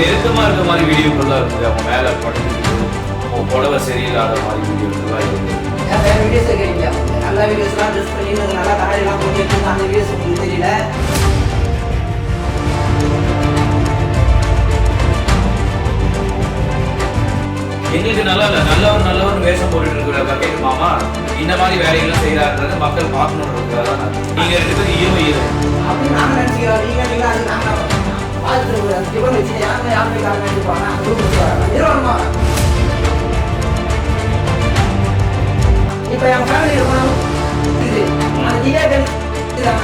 நெருக்கமா இருக்க மாதிரி வீடியோக்கள்லாம் இருக்குது. அவங்க மேல படுத்துக்கிட்டு அவங்க புடவை சரியில்லாத மாதிரி வீடியோக்கள்லாம் இருக்குது. வேற வீடியோஸ் கேட்கல நல்ல வீடியோஸ்லாம் ட்ரெஸ் பண்ணி இன்னும் நல்லா கண்ணாடிலாம் போட்டு எடுத்து அந்த வீடியோஸ் உங்களுக்கு தெரியல? எங்களுக்கு நல்லா இல்ல. நல்லவர் நல்லவர் வேஷம் போட்டுட்டு இருக்கிற பக்கெட் மாமா இந்த மாதிரி வேலைகள்லாம் செய்யறாருன்றது மக்கள் பார்க்கணுன்றதுக்காக நீங்க ரெண்டு பேரும் ஹீரோ ஹீரோ அப்படின்னு நாங்க நினைச்சுக்கிறோம் நீங்க நீங்க அது நாங்க இப்போ என் ஃபேமிலி இருக்கணும் இது அந்த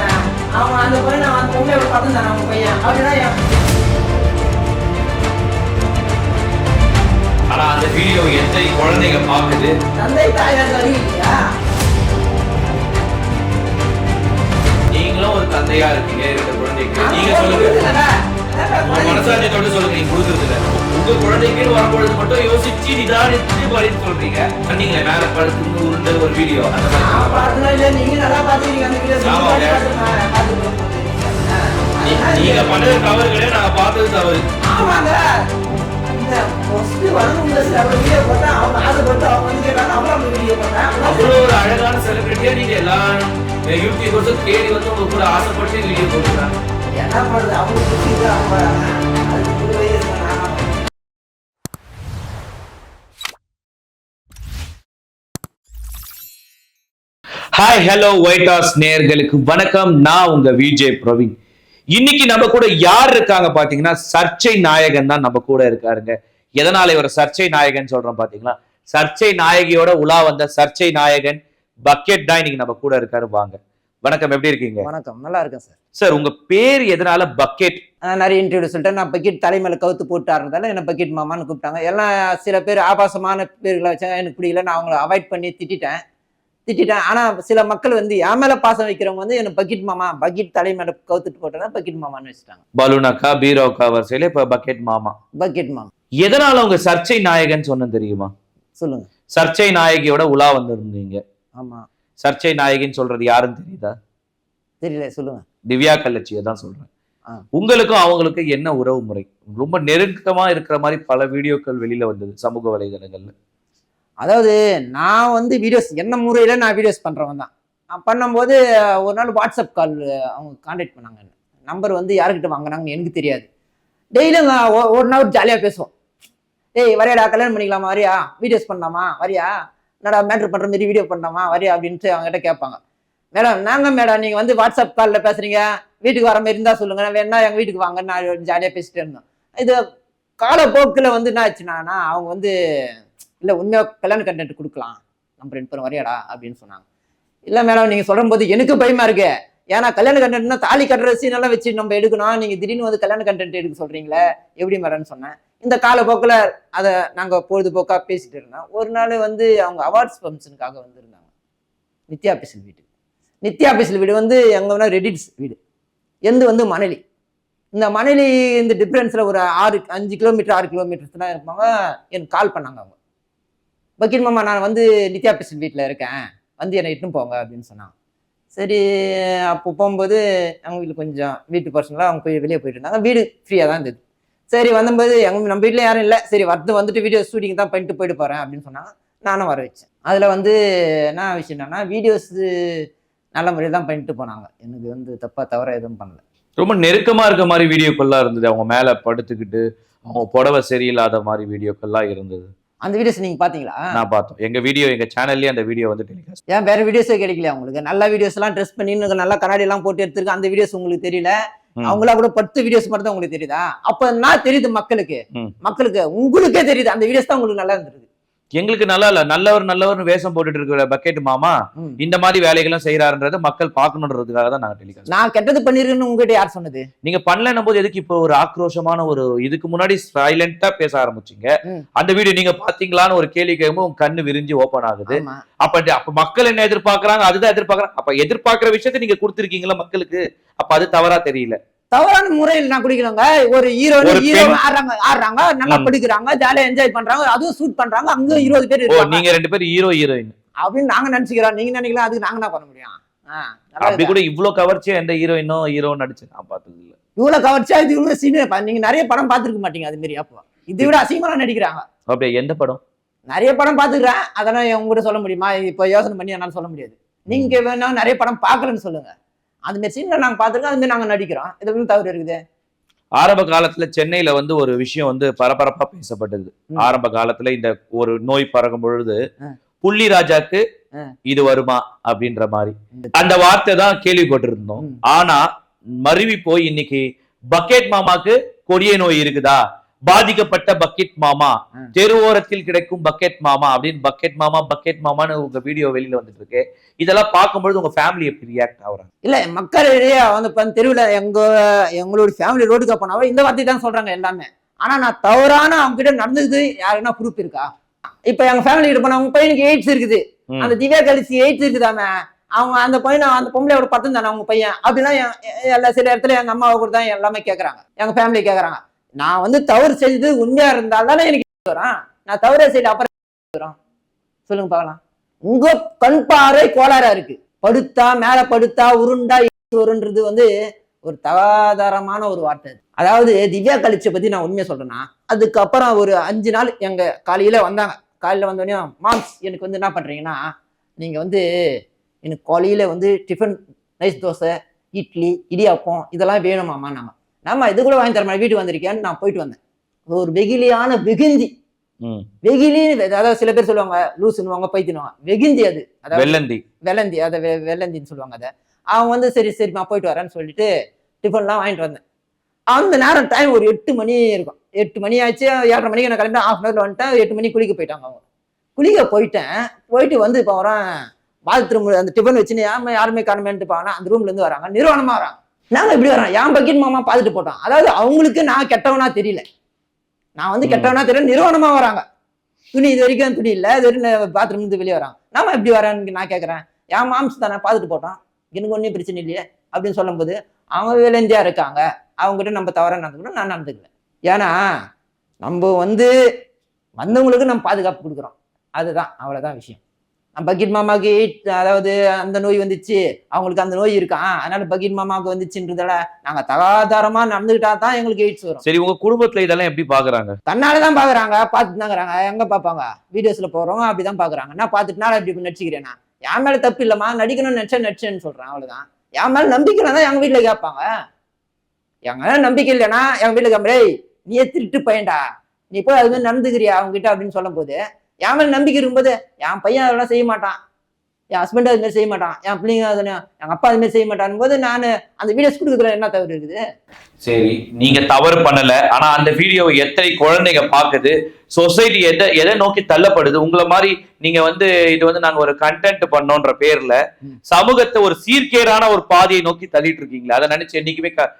அவன் அந்த பையன் அந்த பொண்ணையோட பக்கம் தானே அவன் பையன் அப்படின்னா என் ஆனா அந்த வீடியோ எத்தனை குழந்தைங்க பார்க்குது? தந்தை தாயார் அறிவு இல்லையா நீங்களும் ஒரு தந்தையா இருக்கீங்க ரெண்டு குழந்தைக்கு. நீங்க சொல்லுங்க. உங்க மனசாட்சியத்தோட சொல்லுங்க நீங்க கொடுக்கறது உங்க குழந்தைக்கு வரும்பொழுது மட்டும் யோசிச்சு நிதானிச்சு பதில் சொல்றீங்க நீங்களே மேல படுத்து உருண்ட ஒரு வீடியோ அந்த மாதிரி நீங்க நல்லா பார்த்துக்கிறீங்க நீங்க தவறுகளே நாங்க பார்த்தது தவறு ஆமாங்க. ஒரு அவங்க ஒரு அழகான செலிபிரிட்டியா நீங்க எல்லாரும் யூடியூபர்ஸும் தேடி வந்து உங்களுக்கு கூட ஆசைப்பட்டு வீடியோ போட்டுருக்காங்க என்ன பண்றது? அவங்க வராங்க. ஹாய் ஹலோ ஒயிட் ஹவுஸ் நேர்களுக்கு வணக்கம் நான் உங்க விஜய் பிரவீன் இன்னைக்கு நம்ம கூட யார் இருக்காங்க பாத்தீங்கன்னா சர்ச்சை நாயகன் தான் நம்ம கூட இருக்காருங்க எதனால இவர் சர்ச்சை நாயகன் சொல்றோம் பாத்தீங்களா சர்ச்சை நாயகியோட உலா வந்த சர்ச்சை நாயகன் பக்கெட் தான் இன்னைக்கு நம்ம கூட இருக்காரு வாங்க வணக்கம் எப்படி இருக்கீங்க? வணக்கம் நல்லா இருக்கேன் சார். சார் உங்க பேர் எதனால பக்கெட்? நான் நிறைய இன்டர்வியூ சொல்லிட்டேன். நான் பக்கெட் தலைமையில கவுத்து போட்டாருந்தால என்ன பக்கெட் மாமான்னு கூப்பிட்டாங்க. எல்லாம் சில பேர் ஆபாசமான பேர்களை வச்சாங்க எனக்கு பிடிக்கல நான் அவங்கள அவாய்ட் பண்ணி திட்டிட்டேன். திட்டிட்டேன். ஆனா சில மக்கள் வந்து என் மேல பாசம் வைக்கிறவங்க வந்து என்ன பக்கெட் மாமா பக்கெட் தலைமையில கவுத்துட்டு போட்டேன்னா பக்கெட் மாமான்னு வச்சுட்டாங்க. பலூனக்கா பீரோக்கா வரிசையில இப்ப பக்கெட் மாமா. பக்கெட் மாமா. எதனால உங்க சர்ச்சை நாயகன் சொன்னது தெரியுமா? சொல்லுங்க. சர்ச்சை நாயகியோட உலா வந்திருந்தீங்க. ஆமா. சர்ச்சை நாயகின்னு சொல்றது யாருன்னு தெரியுதா? தெரியல சொல்லுங்க. திவ்யா கள்ளச்சியை தான் சொல்றேன். உங்களுக்கும் அவங்களுக்கும் என்ன உறவு முறை? ரொம்ப நெருக்கமா இருக்கிற மாதிரி பல வீடியோக்கள் வெளியில வந்தது சமூக வலைதளங்கள்ல. அதாவது நான் வந்து வீடியோஸ் என்ன முறையில நான் வீடியோஸ் பண்றவன் தான். நான் பண்ணும்போது ஒரு நாள் வாட்ஸ்அப் கால் அவங்க காண்டாக்ட் பண்ணாங்க. நம்பர் வந்து யாருக்கிட்ட வாங்கினாங்கன்னு எனக்கு தெரியாது. டெய்லியும் ஒரு நாள் ஜாலியாக பேசுவோம். ஏய் வரையாடா கல்யாணம் பண்ணிக்கலாமா? வரியா? வீடியோஸ் பண்ணலாமா? வரியா? என்னடா மேட்ரு பண்ணுற மாதிரி வீடியோ பண்ணலாமா? வரியா? அப்படின்ட்டு அவங்ககிட்ட கேட்பாங்க. மேடம் நாங்கள் மேடம் நீங்கள் வந்து வாட்ஸ்அப் காலில் பேசுறீங்க. வீட்டுக்கு வர மாதிரி இருந்தால் சொல்லுங்கள் வேணா எங்கள் வீட்டுக்கு வாங்க. நான் ஜாலியாக பேசிகிட்டு இருந்தோம் இது காலப்போக்கில் வந்து என்ன ஆச்சுன்னா அவங்க வந்து இல்லை உண்மையாக கல்யாண கண்டென்ட் கொடுக்கலாம். நம்ம ரெண்டு பேரும் வரையாடா? அப்படின்னு சொன்னாங்க. இல்லை மேடம் நீங்கள் சொல்லும்போது எனக்கு பயமாக இருக்கு. ஏன்னா கல்யாண கண்டென்ட்னா தாலி கட்டுற சீனெல்லாம் வச்சு நம்ம எடுக்கணும். நீங்கள் திடீர்னு வந்து கல்யாண கண்டென்ட் எடுக்க சொல்கிறீங்களே எப்படி மேடம்னு சொன்னேன். இந்த காலப்போக்கில் அதை நாங்கள் பொழுதுபோக்காக பேசிகிட்டு இருந்தோம். ஒரு நாள் வந்து அவங்க அவார்ட்ஸ் ஃபங்க்ஷனுக்காக வந்திருந்தாங்க. நித்யா பிசில் வீடு. நித்யா பிசில் வீடு வந்து எங்கன்னா ரெடிட்ஸ் வீடு. எந்த வந்து மணலி. இந்த மணலி இந்த டிஃப்ரென்ஸில் ஒரு ஆறு அஞ்சு கிலோமீட்டர் ஆறு கிலோமீட்டர்ஸ்லாம் இருப்பாங்க. எனக்கு கால் பண்ணாங்க அவங்க. வக்கீல் மாமா நான் வந்து நித்யா பிசில் வீட்டில் இருக்கேன். வந்து என்னை இட்டுன்னு போங்க அப்படின்னு சொன்னாங்க. சரி அப்போ போகும்போது அவங்க வீட்டில் கொஞ்சம் வீட்டு பர்சனலாக அவங்க போய் வெளியே போயிட்டு இருந்தாங்க. வீடு ஃப்ரீயாக தான் இருந்தது. சரி வந்தபோது எங்க நம்ம வீட்டில் யாரும் இல்லை. சரி வந்து வந்துட்டு வீடியோ ஷூட்டிங் தான் பண்ணிட்டு போயிட்டு போகிறேன் அப்படின்னு சொன்னாங்க நானும் வர வச்சேன். அதில் வந்து என்ன விஷயம் என்னன்னா வீடியோஸ் நல்ல முறையில் தான் பண்ணிட்டு போனாங்க. எனக்கு வந்து தப்பாக தவிர எதுவும் பண்ணல. ரொம்ப நெருக்கமா இருக்க மாதிரி வீடியோக்கள்லாம் இருந்தது. அவங்க மேல படுத்துக்கிட்டு அவங்க புடவை சரியில்லாத மாதிரி வீடியோக்கள்லாம் இருந்தது. அந்த வீடியோஸ் நீங்கள் பார்த்தீங்களா? நான் பார்த்தோம். எங்க வீடியோ எங்க சேனல்லயே அந்த வீடியோ வந்து டெலிகாஸ்ட் ஏன் வேற வீடியோஸே கிடைக்கல உங்களுக்கு? நல்ல வீடியோஸ் எல்லாம் ட்ரெஸ் பண்ணி நல்லா கண்ணாடி எல்லாம் போட்டு எடுத்திருக்க. அந்த வீடியோஸ் உங்களுக்கு தெரியல. அவங்களா கூட பத்து வீடியோஸ் மட்டும் தான் உங்களுக்கு தெரியுதா? அப்ப என்ன தெரியுது மக்களுக்கு. மக்களுக்கு உங்களுக்கே தெரியுது. அந்த வீடியோஸ் தான் உங்களுக்கு நல்லா இருந்திருக்கு. எங்களுக்கு நல்லா இல்ல நல்லவர் நல்லவர்னு வேஷம் போட்டுட்டு இருக்கிற பக்கெட் மாமா. இந்த மாதிரி வேலைகளும் செய்யறாருன்றத மக்கள் பார்க்கணுன்றதுக்காக தான் நாங்க டெலிகாஸ்ட் நான் கெட்டது பண்ணிருக்கேன்னு உங்ககிட்ட யார் சொன்னது? நீங்க பண்ணலன்னும் போது எதுக்கு இப்போ ஒரு ஆக்ரோஷமான ஒரு இதுக்கு முன்னாடி சைலண்டா பேச ஆரம்பிச்சீங்க. அந்த வீடியோ நீங்க பாத்தீங்களான்னு ஒரு கேள்வி உங்க கண்ணு விரிஞ்சு ஓபன் ஆகுது. அப்ப அப்ப மக்கள் என்ன எதிர்பார்க்கறாங்க? அதுதான் எதிர்பார்க்கறாங்க. அப்ப எதிர்பார்க்கிற விஷயத்தை நீங்க கொடுத்திருக்கீங்களா மக்களுக்கு? அப்ப அது தவறா தெரியல. தவறான முறையில் நான் குடிக்கலங்க. ஒரு ஹீரோ ஒரு ஹீரோ. ஆடுறாங்க ஆடுறாங்க நல்லா. படிக்கிறாங்க ஜாலியா என்ஜாய் பண்றாங்க அதுவும் ஷூட் பண்றாங்க அங்க இருபது பேர் இருக்காங்க நீங்க ரெண்டு பேரும் ஹீரோ ஹீரோயின் அப்படின்னு நாங்க நினைச்சுக்கிறோம். நீங்க நினைக்கலாம் அதுக்கு நாங்க என்ன பண்ண முடியும்? அப்படி கூட இவ்ளோ கவர்ச்சியா எந்த ஹீரோயினோ ஹீரோ நடிச்சு நான் பார்த்தது இல்ல. இவ்வளவு கவர்ச்சியா இது இவ்வளவு சீன் நீங்க நிறைய படம் பார்த்திருக்க மாட்டீங்க அது மாதிரி அப்போ. இதை விட அசிங்கமா நடிக்கிறாங்க. அப்படியே எந்த படம்? நிறைய படம் பார்த்துக்கிறேன். அதெல்லாம் உங்ககிட்ட சொல்ல முடியுமா? இப்போ யோசனை பண்ணி என்னால சொல்ல முடியாது. நீங்க வேணா நிறைய படம் பார்க்கலன்னு சொல்லுங்க. அந்த மாதிரி சீன்ல நாங்க பார்த்துருக்கோம் அது மாதிரி நாங்க நடிக்கிறோம் இதுல தவறு இருக்குது ஆரம்ப காலத்துல சென்னையில வந்து ஒரு விஷயம் வந்து பரபரப்பா பேசப்பட்டது. ஆரம்ப காலத்துல இந்த ஒரு நோய் பறக்கும் பொழுது. புள்ளி ராஜாக்கு. இது வருமா அப்படின்ற மாதிரி அந்த வார்த்தை தான் கேள்விப்பட்டிருந்தோம். ஆனா மருவி போய் இன்னைக்கு பக்கெட் மாமாக்கு கொடிய நோய் இருக்குதா பாதிக்கப்பட்ட பக்கெட் மாமா. தெருவோரத்தில் கிடைக்கும் பக்கெட் மாமா அப்படின்னு பக்கெட் மாமா பக்கெட் மாமான்னு உங்க வீடியோ வெளியில வந்துட்டு இருக்கு இதெல்லாம் பார்க்கும்பொழுது உங்க ஃபேமிலி எப்படி ரியாக்ட் ஆகுறாங்க? இல்ல மக்களிடையே வந்து தெருவில் எங்க எங்களோட ஃபேமிலி ரோடுக்கு போனாவோ இந்த வார்த்தை தான் சொல்றாங்க எல்லாமே. ஆனா நான் தவறான அவங்க கிட்ட நடந்தது யாருன்னா ப்ரூஃப் இருக்கா? இப்ப எங்க ஃபேமிலி கிட்ட போனா அவங்க பையனுக்கு எய்ட்ஸ் இருக்குது. அந்த திவ்யா கழிச்சு எய்ட்ஸ் இருக்குதாமே? அவங்க அந்த பையனை அந்த பொம்பளையோட பத்தம் தானே அவங்க பையன்? எ- எல்லா சில இடத்துல எங்க அம்மாவை கூட தான் எல்லாமே கேக்குறாங்க. எங்க ஃபேமிலி கேக்குறாங்க. நான் வந்து தவறு செய்தது உண்மையா இருந்தால் தானே எனக்கு வரும். நான் தவறே செய்யல அப்புறம் சொல்லுங்க பார்க்கலாம். உங்க கண் பார்வை கோளாறா இருக்கு. படுத்தா மேல படுத்தா உருண்டா உருன்றது வந்து ஒரு தகாதாரமான ஒரு வார்த்தை அதாவது திவ்யா கழிச்சை பத்தி நான் உண்மையா சொல்றேன்னா அதுக்கப்புறம் ஒரு அஞ்சு நாள் எங்க காலையில வந்தாங்க. காலையில வந்தோடனே மாம்ஸ் எனக்கு வந்து என்ன பண்றீங்கன்னா நீங்க வந்து எனக்கு காலையில வந்து டிஃபன் ரைஸ் தோசை இட்லி இடியாப்பம் இதெல்லாம் வேணுமாமா நம்ம. நம்ம இது கூட வாங்கி தர மாதிரி வீட்டுக்கு வந்திருக்கேன்னு நான் போயிட்டு வந்தேன். ஒரு வெகிலியான வெகுந்தி. வெகிலி அதாவது சில பேர் சொல்லுவாங்க லூசுன்னுவாங்க பைத்தினுவாங்க வெகுந்தி அது. அதாவது வெள்ளந்தி. வெள்ளந்தி அதை வெள்ளந்தின்னு சொல்லுவாங்க அதை. அவன் வந்து சரி சரிம்மா போயிட்டு வரேன்னு சொல்லிட்டு டிஃபன்லாம் வாங்கிட்டு வந்தேன். அந்த நேரம் டைம் ஒரு எட்டு மணி இருக்கும். எட்டு மணி ஆச்சு ஏழரை மணிக்கு நான் கிளம்பி ஆஃப் அன் ஹவர்ல வந்துட்டேன். எட்டு மணி குளிக்க போயிட்டாங்க அவங்க. குளிக்க போயிட்டேன். போயிட்டு வந்து இப்போ வரேன் பாத்ரூம் அந்த டிஃபன் வச்சுன்னு யாருமே யாருமே காணமேன்ட்டு போனா அந்த ரூம்ல இருந்து வராங்க. நிறுவனமா வராங்க. நாங்கள் இப்படி வரோம் என் பக்கெட் மாமா பார்த்துட்டு போட்டோம் அதாவது அவங்களுக்கு நான் கெட்டவனா தெரியல. நான் வந்து கெட்டவனா தெரியல. நிறுவனமாக வராங்க. துணி இது வரைக்கும் துணி இல்லை. இது வரைக்கும் பாத்ரூம் இருந்து வெளியே வரான். நாம எப்படி வரான்னு நான் கேட்குறேன் என் மாம்ஸ் தானே பார்த்துட்டு போட்டோம் எனக்கு ஒன்றும் பிரச்சனை இல்லையே அப்படின்னு சொல்லும்போது அவங்க விளைஞ்சியா இருக்காங்க. அவங்ககிட்ட நம்ம தவறாக நடந்துக்கணும். நான் நடந்துக்கல. ஏன்னா நம்ம வந்து வந்தவங்களுக்கு நம்ம பாதுகாப்பு கொடுக்குறோம். அதுதான் அவ்வளோதான் விஷயம். பக்கீட் மாமாவுக்கு AIDS, அதாவது அந்த நோய் வந்துச்சு. அவங்களுக்கு அந்த நோய் இருக்கான் அதனால பக்கீட் மாமாவுக்கு வந்துச்சுன்றதால நாங்க தகாதாரமா நடந்துக்கிட்டா தான் எங்களுக்கு எய்ட்ஸ் வரும். சரி உங்க குடும்பத்துல இதெல்லாம் எப்படி பாக்குறாங்க? கண்ணால தான் பாக்குறாங்க. பார்த்துட்டு தாங்கிறாங்க எங்க பார்ப்பாங்க வீடியோஸ்ல போறவங்க அப்படிதான் பாக்குறாங்க. நான் பார்த்துட்டுனால இப்படி நடிச்சுக்கிறேனா என் மேல தப்பு இல்லம்மா நடிக்கணும்னு நினைச்சா நடிச்சேன்னு சொல்றேன். அவ்வளவுதான். என் மேல நம்பிக்கை இல்லைன்னா எங்க வீட்டுல கேட்பாங்க. மேல நம்பிக்கை இல்லைன்னா எங்க வீட்டுல "ஏய், நீயே திருட்டு பையன்டா. நீ போய் அது மாதிரி நடந்துக்கிறியா? அவங்க கிட்ட அப்படின்னு சொல்லும் போது என் மேலே நம்பிக்கை இருக்கும்போது என் பையன் அதெல்லாம் செய்ய மாட்டான். என் ஹஸ்பண்ட் அதுமாரி செய்ய மாட்டான். என் பிள்ளைங்க அது எங்கள் அப்பா அதுமாரி செய்ய மாட்டான் போது நான் அந்த வீடியோஸ் கொடுக்குறதுல என்ன தவறு இருக்குது? சரி நீங்க தவறு பண்ணல. ஆனா அந்த வீடியோவை எத்தனை குழந்தைங்க பாக்குது? சொசைட்டி எதை எதை நோக்கி தள்ளப்படுது? உங்களை மாதிரி நீங்க வந்து இது வந்து நாங்க ஒரு கண்டென்ட் பண்ணோன்ற பேர்ல சமூகத்தை ஒரு சீர்கேடான ஒரு பாதையை நோக்கி தள்ளிட்டு இருக்கீங்களா? அதை நினைச்சு என்னைக்குமே க-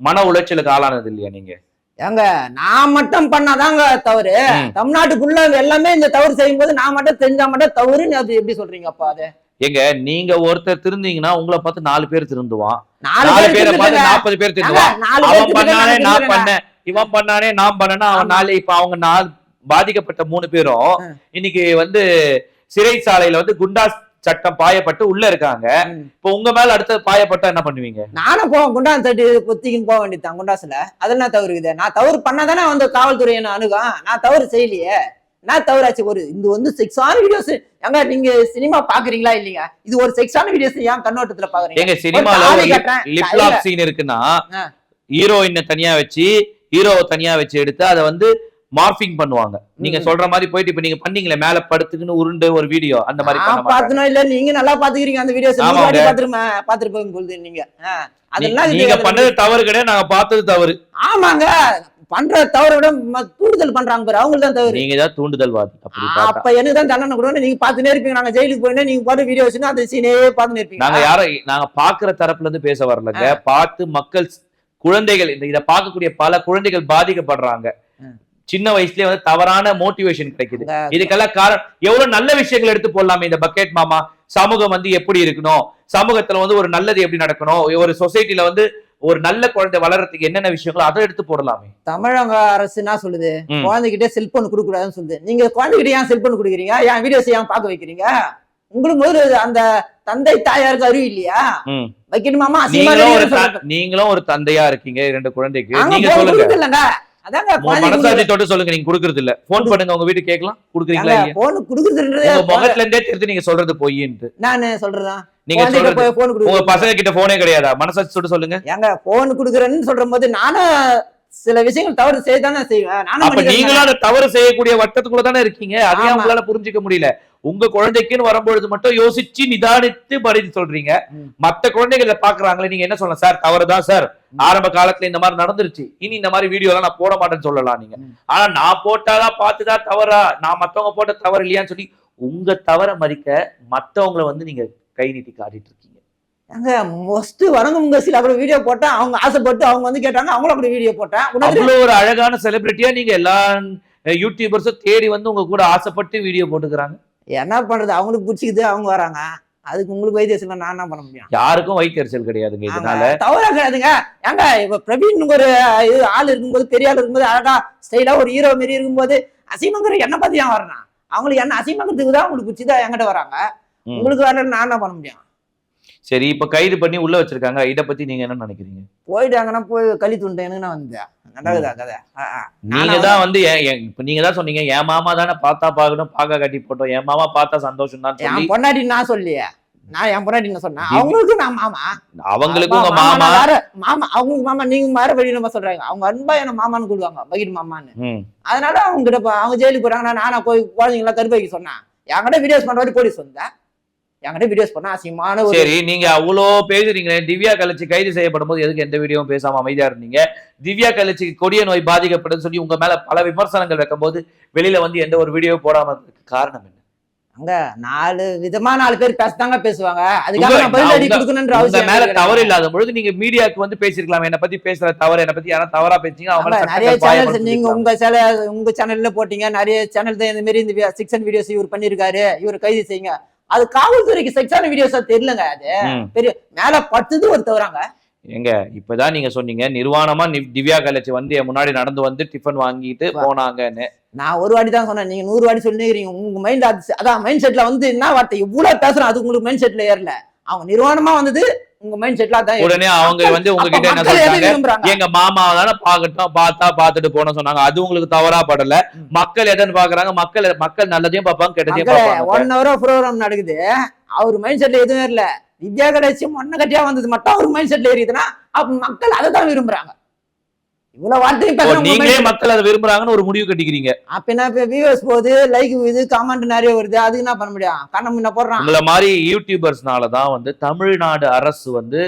மன உளைச்சலுக்கு ஆளானது இல்லையா நீங்க? ஏங்க நான் மட்டும் பண்ணாதாங்க தவறு. தமிழ்நாட்டுக்குள்ள எல்லாமே இந்த தவறு செய்யும் போது நான் மட்டும் செஞ்சா மட்டும் தவறுன்னு அது எப்படி சொல்றீங்க அப்பா அது எங்க நீங்க ஒருத்தர் திருந்தீங்கன்னா உங்களை பார்த்து நாலு பேர் திருந்துவான் நாலு பேர் பேரை பார்த்து. நாற்பது பேர் திருந்துவான் அவன் பண்ணானே நான். பண்ணேன் இவன் பண்ணானே நான் பண்ணேன்னா அவன். நாலு இப்ப அவங்க நாலு பாதிக்கப்பட்ட மூணு பேரும். இன்னைக்கு வந்து சிறைச்சாலையில வந்து குண்டாஸ் சட்டம் பாயப்பட்டு உள்ள இருக்காங்க. இப்ப உங்க மேல அடுத்தது பாயப்பட்டா என்ன பண்ணுவீங்க? நானும் போவேன் குண்டான் தட்டி பொத்திக்கின்னு போக வேண்டியதுதான் குண்டாசுல. அது என்ன தவறு இருக்குது. நான் தவறு பண்ணாதானே வந்து காவல்துறை என்ன அணுகும் நான் தவறு செய்யலையே. நான் தவறாச்சு. ஒரு இது வந்து செக்ஸான வீடியோஸ் ஏங்க நீங்க சினிமா பாக்குறீங்களா இல்லையா? இது ஒரு செக்ஸான வீடியோஸ் ஏன் கண்ணோட்டத்துல பாக்குறீங்க? எங்க சினிமால. லிப். லாக் சீன் இருக்குன்னா. ஹீரோயினை தனியா வச்சு ஹீரோவை தனியா வச்சு எடுத்து அதை வந்து மார்பிங் பண்ணுவாங்க. நீங்க. சொல்ற மாதிரி போயிட்டு இப்ப நீங்க பண்ணீங்களே மேல படுத்துக்குன்னு உருண்டு ஒரு வீடியோ அந்த மாதிரி. பாத்துனோம் இல்ல நீங்க நல்லா பாத்துக்கிறீங்க அந்த வீடியோஸ். பாத்துருமா பாத்துருப்பீங்க பொழுது நீங்க. அதெல்லாம் நீங்க பண்ணது தவறு கிடையாது நாங்க பார்த்தது தவறு. ஆமாங்க. பண்ற தவறை விட தூண்டுதல் பண்றாங்க பாரு அவங்களுக்கு தான் தவறு. நீங்க தான் அப்படி பார்த்தா. அப்ப எனக்கு தான் தண்டனை கொடுக்கணும் நீங்க பாத்துனே இருப்பீங்க. நாங்க ஜெயிலுக்கு போயினா நீங்க பாட்டு வீடியோ வச்சுன்னா அந்த சீனே பாத்துனே இருப்பீங்க. நாங்க யார நாங்க பாக்குற தரப்புல இருந்து பேச வரலங்க. பார்த்து மக்கள் குழந்தைகள் இந்த இத பார்க்கக்கூடிய பல குழந்தைகள் பாதிக்கப்படுறாங்க. சின்ன வயசுலயே வந்து தவறான மோட்டிவேஷன் கிடைக்குது. இதுக்கெல்லாம் காரணம் எவ்வளவு நல்ல விஷயங்கள் எடுத்து போடலாமே இந்த பக்கெட் மாமா? சமூகம் வந்து எப்படி இருக்கணும்? சமூகத்துல வந்து ஒரு நல்லது எப்படி நடக்கணும்? ஒரு சொசைட்டில வந்து ஒரு நல்ல குழந்தை வளர்றதுக்கு என்னென்ன விஷயங்களோ அதை எடுத்து போடலாமே. தமிழக அரசு என்ன சொல்லுது. குழந்தைகிட்ட செல்போன் கொடுக்க கூடாதுன்னு சொல்லுது. நீங்க குழந்தைகிட்ட ஏன் செல்போன் கொடுக்குறீங்க? ஏன் வீடியோஸ் ஏன் பார்க்க வைக்கிறீங்க? உங்களுக்கு முதல்ல அந்த தந்தை தாயாருக்கு அறிவு இல்லையா? ம். வைக்கணும் மாமா அசிங்கமா நீங்களும் ஒரு ஒரு தந்தையா இருக்கீங்க இரண்டு குழந்தைக்கு. நாங்க சொல்லுங்க. மனசாட்சி தொட்டு சொல்லுங்க நீங்க குடுக்கறது இல்ல. போன் பண்ணுங்க உங்க வீட்டுக்கு கேட்கலாம். குடுக்குறீங்களா phone கொடுக்கறதுன்றதே முகத்துல இருந்தே தெரிஞ்சு நீங்க சொல்றது பொய்ன்ட்டு நானு சொல்றதா? நீங்க சொல்றது உங்க பசங்க கிட்ட போனே கிடையாதா? மனசாட்சி தொட்டு சொல்லுங்க. ஏங்க போன் குடுக்குறேன்னு சொல்ற போது நானும் சில விஷயங்கள் தவறு செய்தானே செய்வேன். அப்ப நீங்களும் அந்த தவறு செய்யக்கூடிய வட்டத்துக்குள்ள தானே இருக்கீங்க. அதையும். உங்களால புரிஞ்சுக்க முடியல. உங்க குழந்தைக்குன்னு வரும்பொழுது மட்டும் யோசிச்சு நிதானித்து பதில் சொல்றீங்க. மத்த குழந்தைகளை பாக்குறாங்களே நீங்க என்ன சொல்லலாம் சார் தவறுதான் சார். ஆரம்ப காலத்துல இந்த மாதிரி நடந்துருச்சு. இனி இந்த மாதிரி வீடியோ எல்லாம் நான் போட மாட்டேன்னு சொல்லலாம் நீங்க. ஆனா நான் போட்டாதான் பார்த்துதான் தவறா? நான் மத்தவங்க போட்ட தவறு இல்லையான்னு சொல்லி உங்க தவற மறிக்க மத்தவங்கள வந்து நீங்க கை நீட்டி காட்டிட்டு இருக்கீங்க. ஏங்க மோஸ்ட் வரங்க உங்க சில கூட வீடியோ போட்டேன் அவங்க ஆசைப்பட்டு அவங்க வந்து கேட்டாங்க அவங்கள கூட வீடியோ போட்டேன் அவ்வளவு ஒரு அழகான செலிபிரிட்டியா நீங்க எல்லா யூடியூபர்ஸும் தேடி வந்து உங்க கூட ஆசைப்பட்டு வீடியோ போட்டுக்கிறாங்க. என்ன பண்றது? அவங்களுக்கு பிடிச்சிக்குது அவங்க வராங்க. அதுக்கு உங்களுக்கு வைத்தியம் நான் என்ன பண்ண முடியும்? யாருக்கும் வைத்தறிச்சல் கிடையாதுங்க இதனால. தவறா கிடையாதுங்க. ஏங்க இப்ப பிரவீன் ஒரு இது ஆள் இருக்கும்போது பெரிய ஆள் இருக்கும்போது அழகா ஸ்டைலா ஒரு ஹீரோ மாரி இருக்கும்போது அசிமங்கிற என்ன பத்தி ஏன் வரணும் அவங்களுக்கு என்ன அசிமங்கிறதுக்கு தான் உங்களுக்கு பிடிச்சதா என்கிட்ட வராங்க. உங்களுக்கு வரல நான் என்ன பண்ண முடியும்? சரி இப்ப கைது பண்ணி உள்ள வச்சிருக்காங்க. இத பத்தி நீங்க என்ன நினைக்கிறீங்க? போயிட்டாங்கன்னா போய் களி துண்டேன்னு வந்தேன். நடக்குதா கதை. நீங்க நானா தான் வந்து இப்ப நீங்க தான் சொன்னீங்க என் மாமா தானே பார்த்தா பார்க்கணும் பார்க்க கட்டி போட்டோம். என் மாமா பார்த்தா சந்தோஷம் தான் என் பொண்டாட்டி நான் சொல்லியே. நான் என் பொண்டாட்டி சொன்னேன். அவங்களுக்கு நான் மாமா. அவங்களுக்கும் உங்க மாமா, மாமா. நான் அவங்களுக்கு மாமா நீங்க வேற வழி நம்ம சொல்றாங்க. அவங்க அன்பா என்ன மாமான்னு கூடுவாங்க பகிர் மாமான்னு. அதனால அவங்க கிட்ட அவங்க ஜெயிலுக்கு போறாங்க நான் நானா போய் குழந்தைங்கள கருப்பாக்கி சொன்னேன். என்கிட்ட வீடியோஸ் பண்ற போலீஸ் வந்தேன். என்கிட்ட வீடியோஸ் பண்ண அசிங்கமான ஒரு சரி நீங்க அவ்வளோ பேசுறீங்களே. திவ்யா கலச்சி கைது செய்யப்படும் போது எதுக்கு எந்த வீடியோவும் பேசாம அமைதியா இருந்தீங்க? திவ்யா கலச்சிக்கு கொடிய நோய் பாதிக்கப்படுதுன்னு சொல்லி உங்க மேல பல விமர்சனங்கள் வைக்கும் போது வெளியில வந்து எந்த ஒரு வீடியோ போடாம காரணம் என்ன? அங்க நாலு விதமா நாலு பேர் பேசத்தாங்க பேசுவாங்க. அதுக்காக நான் பதில் அடி அவசியம் மேல தவறு. இல்லாத பொழுது நீங்க மீடியாக்கு வந்து பேசிருக்கலாம். என்ன பத்தி பேசுற தவறு என்ன பத்தி யாராவது தவறா பேசிங்க அவங்க நிறைய சேனல்ஸ் பாயப்படுத்தி நீங்க. உங்க சேனல் உங்க சேனல்ல போட்டீங்க. நிறைய சேனல் தான் இந்த மாதிரி இந்த சிக்ஸன் வீடியோஸ் இவர் பண்ணிருக்காரு. இவர் கைது செய்யுங்க. அது காவல்துறைக்கு செக்ஸான வீடியோஸா தெரியலங்க அது ம். மேல பட்டுது ஒரு தவறாங்க எங்க இப்பதான் நீங்க சொன்னீங்க நிர்வாணமா திவ்யா கலச்சி வந்து முன்னாடி நடந்து வந்து டிஃபன் வாங்கிட்டு. போனாங்கன்னு நான் ஒரு வாட்டி தான் சொன்னேன் நீங்க நூறு வாட்டி சொல்லிக்கிறீங்க உங்க மைண்ட் அது அதான் மைண்ட் செட்ல வந்து என்ன வார்த்தை இவ்வளவு பேசுறோம் அது உங்களுக்கு மைண்ட் செட்ல ஏறல அவங்க நிர்வாணமா வந்தது உங்க மைண்ட் செட்ல ஏறுது. உடனே அவங்க வந்து உங்ககிட்ட என்ன சொல்றாங்க? எங்க மாமா தானே பாக்கட்டும் பார்த்தா பார்த்துட்டு போன சொன்னாங்க. அது உங்களுக்கு தவறா படல. மக்கள் எதன்னு பாக்குறாங்க மக்கள் மக்கள் நல்லதையும் பார்ப்பாங்க கெட்டதையும் பார்ப்பாங்க. ஒன் ஹவர் ப்ரோக்ராம் நடக்குது. அவர் மைண்ட் செட்ல எதுவும் ஏறல வித்யா கடைசி மொன்ன கட்டியா வந்தது மட்டும் அவர் மைண்ட் செட்ல ஏறிதுன்னா அப்ப மக்கள் அதை தான் விரும்புறாங்க. இவ்வளவு ஓ, பேசுறவங்க நீங்களே மக்கள் அதை விரும்புறாங்கன்னு ஒரு முடிவு கட்டிக்கிறீங்க. அப்ப என்ன இப்ப வியூவர்ஸ் போகுது லைக் இது கமெண்ட் நிறைய வருது அதுக்கு என்ன பண்ண முடியும்? கண்ண முன்ன போடுறான். உங்களை மாதிரி யூடியூபர்ஸ்னால தான் வந்து தமிழ்நாடு அரசு வந்து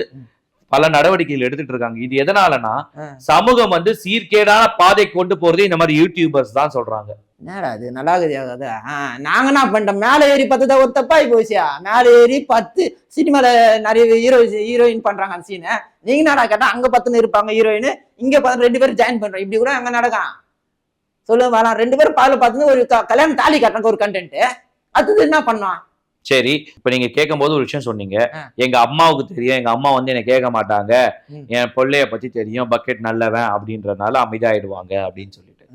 பல நடவடிக்கைகள் எடுத்துட்டு இருக்காங்க. இது எதனாலனா. சமூகம் வந்து சீர்கேடான பாதை கொண்டு போறதே இந்த மாதிரி யூடியூபர்ஸ் தான் சொல்றாங்க. அது நல்லா இருக்குது நாங்க என்ன பண்ணிட்டோம்? மேல ஏறி பத்து தான் ஒரு தப்பாய் போச்சியா? மேல ஏறி பத்து சினிமால நிறைய ஹீரோ ஹீரோயின் பண்றாங்க அந்த சீனை நீங்க என்னடா கேட்டா அங்க பத்துன்னு இருப்பாங்க ஹீரோயின் இங்க பார்த்து ரெண்டு பேரும் ஜாயின் பண்றோம். இப்படி கூட அங்க நடக்கும் சொல்லுங்க வரலாம். ரெண்டு பேரும் பால பார்த்து ஒரு கல்யாணம் தாலி கட்டுறக்கு ஒரு கண்டென்ட் அடுத்தது என்ன பண்ணோம் சரி இப்ப நீங்க கேட்கும் போது ஒரு விஷயம் சொன்னீங்க. எங்க அம்மாவுக்கு தெரியும். எங்க அம்மா வந்து என்ன கேட்க மாட்டாங்க. என் பிள்ளைய பத்தி தெரியும். பக்கெட் நல்லவன் அப்படின்றனால அமைதியாயிடுவாங்க அப்படின்னு சொல்லிட்டு.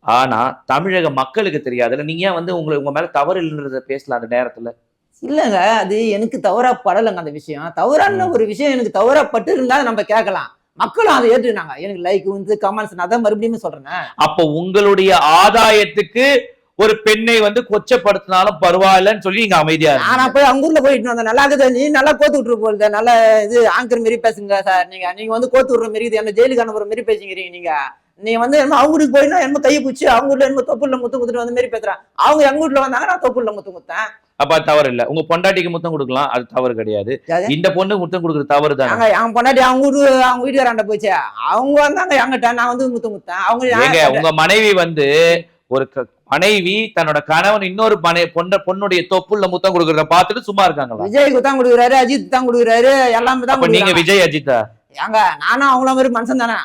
ஆனா தமிழக மக்களுக்கு தெரியாதுல்ல. நீங்க ஏன் வந்து உங்களை உங்க மேல தவறு இல்லைன்றத பேசலாம் அந்த நேரத்துல? இல்லங்க அது எனக்கு தவறா படலைங்க அந்த விஷயம். தவறான ஒரு விஷயம் எனக்கு தவறா பட்டு இருந்தா நம்ம கேட்கலாம். மக்களும் அதை ஏற்றுனாங்க எனக்கு லைக் வந்து கமெண்ட்ஸ் நான் தான் மறுபடியும் சொல்றேன். அப்ப உங்களுடைய ஆதாயத்துக்கு ஒரு பெண்ணை வந்து கொச்சப்படுத்தினாலும் பரவாயில்லன்னு சொல்லி நீங்க அமைதியா நானா இருந்தீங்க. போய் அவங்க ஊர்ல போயிட்டு வந்தேன். நல்லா இருக்குது. நீ நல்லா கோத்து விட்டுரு போகுது நல்ல இது ஆங்கர் மாரி பேசுங்க சார். நீங்க நீங்க வந்து கோத்து விடுற மாரி இது என்ன ஜெயிலுக்கு அனுப்புற மாரி பேசிக்கிறீங்க நீங்க. நீ வந்து என்ன அவங்க ஊருக்கு போயினா என்ன கையை பிடிச்சி அவங்க ஊர்ல என்ன தொப்புல முத்து குத்துட்டு வந்த மாதிரி பேசுறேன். அவங்க எங்க வீட்டுல வந்தாங்க நான் தொப்புல முத்து குத்தேன் அப்ப தவறு இல்ல. உங்க பொண்டாட்டிக்கு முத்தம் கொடுக்கலாம். அது தவறு கிடையாது? இந்த பொண்ணுக்கு முத்தம் கொடுக்குறது தவறு தானே? அவங்க பொண்டாட்டி அவங்க ஊரு அவங்க வீட்டுக்காராண்ட போச்சு அவங்க வந்தாங்க என்கிட்ட நான் வந்து முத்து குத்தேன் அவங்க உங்க மனைவி வந்து ஒரு க- மனைவி தன்னோட கணவன் இன்னொரு மனை பொண்ண பொண்ணுடைய தொப்புள்ள முத்தம் கொடுக்கறத பார்த்துட்டு சும்மா இருக்காங்களா? விஜய்க்கு தான் கொடுக்குறாரு அஜித் தான் கொடுக்குறாரு எல்லாமே தான் நீங்க. விஜய் அஜித்தா ஏங்க நானும் அவங்கள மாதிரி மனுஷன் தானே?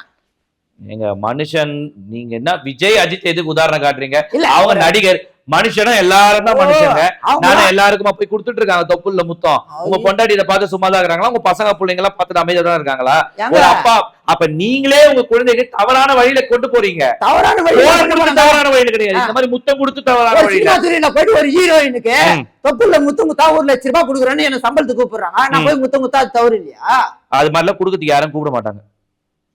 எங்க மனுஷன் நீங்க என்ன விஜய் அஜித் எதுக்கு உதாரணம் காட்டுறீங்க? அவங்க நடிகர் மனுஷனா எல்லாரும் தான் மனுஷங்க. நானும் எல்லாருக்குமா போய் கொடுத்துட்டு இருக்காங்க தொப்புள்ள முத்தம். உங்க பொண்டாட்டி இதை பார்த்து சும்மா தான் இருக்காங்களா? உங்க பசங்க பிள்ளைங்க எல்லாம் பார்த்துட்டு அமைதியா தான் இருக்காங்களா? ஒரு அப்பா அப்ப நீங்களே உங்க குழந்தைக்கு தவறான வழியில கொண்டு போறீங்க. தவறான வழி தவறான வழியில கிடையாது. இந்த மாதிரி முத்தம் கொடுத்து தவறான சினிமா துறையில போயிட்டு ஒரு ஹீரோயினுக்கு. தொப்புல முத்து முத்தா ஒரு லட்ச ரூபாய் கொடுக்குறேன்னு என்ன சம்பளத்துக்கு கூப்பிடுறாங்க. நான். போய் முத்த முத்தா அது தவறு இல்லையா? அது மாதிரிலாம் கொடுக்கறதுக்கு யாரும் கூப்பிட மாட்டாங்க.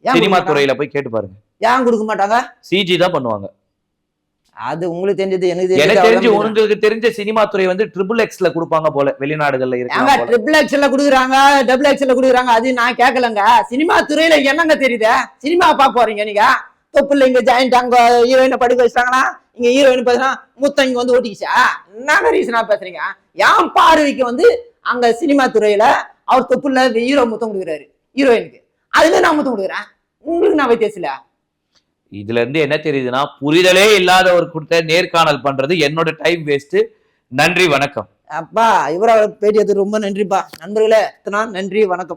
சினிமா துறையில போய் கேட்டு பாருங்க? ஏன் கொடுக்க மாட்டாங்க? சிஜி தான் பண்ணுவாங்க. அது உங்களுக்கு தெரிஞ்சது எனக்கு எனக்கு தெரிஞ்சு உங்களுக்கு தெரிஞ்ச சினிமா துறை வந்து ட்ரிபிள் எக்ஸ்ல கொடுப்பாங்க போல வெளிநாடுகள்ல இருக்காங்க ட்ரிபிள் எக்ஸ்ல குடுக்குறாங்க டபுள் எக்ஸ்ல குடுக்குறாங்க அது நான் கேட்கலங்க சினிமா துறையில என்னங்க தெரியுது? சினிமா பார்க்க போறீங்க நீங்க? தொப்புல இங்க ஜாயிண்ட் அங்க ஹீரோயினை படுக்க வச்சிட்டாங்கன்னா இங்க ஹீரோயின் பார்த்தீங்கன்னா முத்தம் இங்க வந்து ஓட்டிக்கிச்சா? என்னங்க ரீசனா பேசுறீங்க? என் பார்வைக்கு வந்து அங்க சினிமா துறையில அவர் தொப்புல ஹீரோ முத்தம் கொடுக்குறாரு ஹீரோயினுக்கு அதுவே நான் முத்தம் கொடுக்குறேன். உங்களுக்கு நான் வித்தியாசம் இதுல இருந்து என்ன தெரியுதுன்னா புரிதலே இல்லாத ஒரு கொடுத்த நேர்காணல் பண்றது என்னோட டைம் வேஸ்ட் நன்றி வணக்கம். அப்பா இவரை பேட்டியது ரொம்ப நன்றிப்பா. நண்பர்களே நன்றி வணக்கம்.